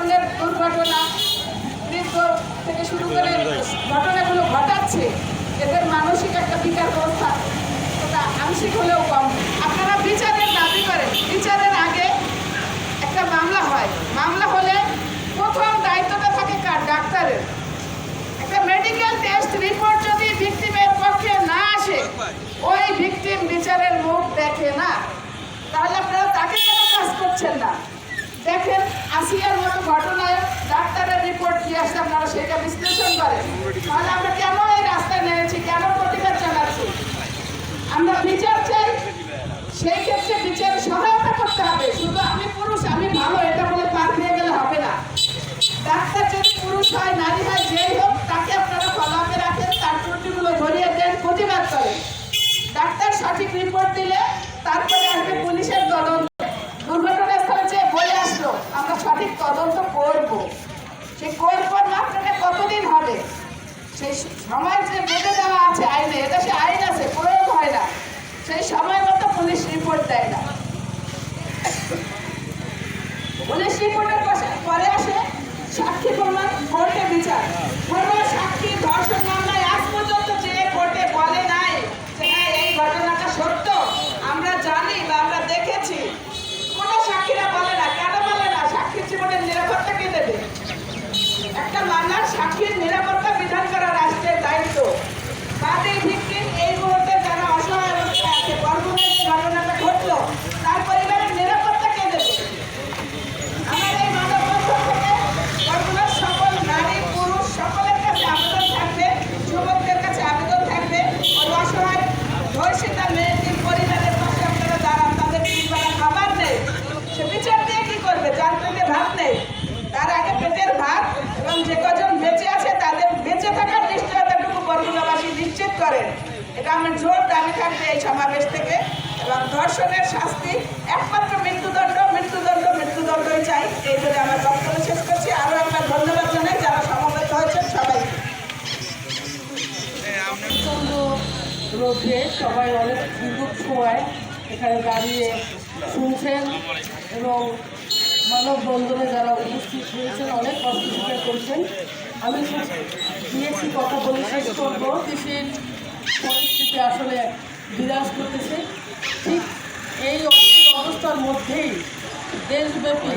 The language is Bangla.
ধরনের দুর্ঘটনা থেকে শুরু করে ঘটনাগুলো ঘটাচ্ছে, এদের মানসিক একটা বিকার ব্যবস্থা ওটা আংশিক হলেও কম। আপনারা বিচারের দাবি করেন, বিচারের আগে একটা মামলা হয়। মামলা হলে প্রথম দায়িত্বটা থাকে কার? ডাক্তারের। একটা মেডিকেল টেস্ট রিপোর্ট যদি ভিকটিমের পক্ষে না আসে, ওই ভিকটিম বিচারের মুখ দেখে না। তাহলে আপনারা তাকে কেন কাজ করছেন না? দেখেন, আসিয়ার মতো ঘটনায় ডাক্তারের রিপোর্ট দিয়ে আসলে আপনারা সেটা বিশ্লেষণ করেন। তাহলে আমরা কেন এই রাস্তায় নেমেছি? কেন প্রতিবাদ জানাচ্ছি? আমরা বিচার চাই, সেই ক্ষেত্রে বিচার সহায়তা করতে হবে। শুধু আমি পুরুষ, আমি ভালো, এটা বলে পার পেয়ে গেলে হবে না। ডাক্তার যদি পুরুষ হয়, নারী হয়, যেই হোক, তাকে আপনারা ফলাপে রাখেন, তার ত্রুটিগুলো ধরিয়ে দেন প্রতিবাদ করেন ডাক্তার সঠিক রিপোর্ট দিলে তারপরে আসবে পুলিশের তদন্ত দুর্ঘটনাস্থলে যে বলে আসলো আমরা সঠিক তদন্ত করব সেই করব মাত্রটা কতদিন হবে সেই সময় যে বেঁধে দেওয়া আছে আইনে, এটা সে আইন আছে প্রয়োগ হয় না। সেই সময় মতো পুলিশ রিপোর্ট দেয় না। পুলিশ রিপোর্টের পরে আসে সাক্ষী প্রমাণ কোর্টে বিচার কোনো সাক্ষী ধর্ষণ মামলায় আজ পর্যন্ত যে কোর্টে বলে নাই যে হ্যাঁ এই ঘটনাটা সত্য আমরা জানি বা আমরা দেখেছি কোনো সাক্ষীরা বলে না কেন বলে না সাক্ষীর জীবনের নিরাপত্তা কে দেবে একটা মামলার সাক্ষীর নিরাপত্তা বিধান করা রাষ্ট্রের দায়িত্ব বাদী ভিকটিম এই মুহূর্তে যারা অসহায় অবস্থায় আছে বর্গমের যে ঘটনাটা ঘটলো তার পরিবারের নিরাপত্তা কে দেবে আমার এই মানববন্ধন থেকে বরগুনার সকল নারী পুরুষ সকলের কাছে আবেদন থাকবে যুবকদের কাছে আবেদন থাকবে ওই অসহায় ধর্ষিতা মেয়েটির পরিবারের পাশে আপনারা দাঁড়ান তাদের তিনবেলা খাবার নেই সে বিচার দিয়ে কি করবে যার পেটে ভাত নেই তার আগে পেটের ভাত এবং যে কজন বেঁচে আছে তাদের বেঁচে থাকার নিশ্চয়তাটুকু বরগুনাবাসী নিশ্চিত করেন এটা জোর দাবি থাকবে এই সমাবেশ থেকে এবং ধর্ষণের শাস্তি একমাত্র মৃত্যুদণ্ড মৃত্যুদণ্ড মৃত্যুদণ্ডই চাই। এই বলে আমার বক্তব্য শেষ করছি। আরও একবার ধন্যবাদ জানাই যারা সমবেত হয়েছেন সবাই প্রচণ্ড রোদে সবাই অনেক সুযোগ সময় এখানে দাঁড়িয়ে শুনছেন এবং মানববন্ধনে যারা উপস্থিত হয়েছেন অনেক কষ্ট স্বীকার করছেন। আমি দিয়েছি কথা বলে শেষ করব। কৃষির পরিস্থিতি আসলে বিরাজ করতেছে। ঠিক এই অবস্থার মধ্যেই দেশব্যাপী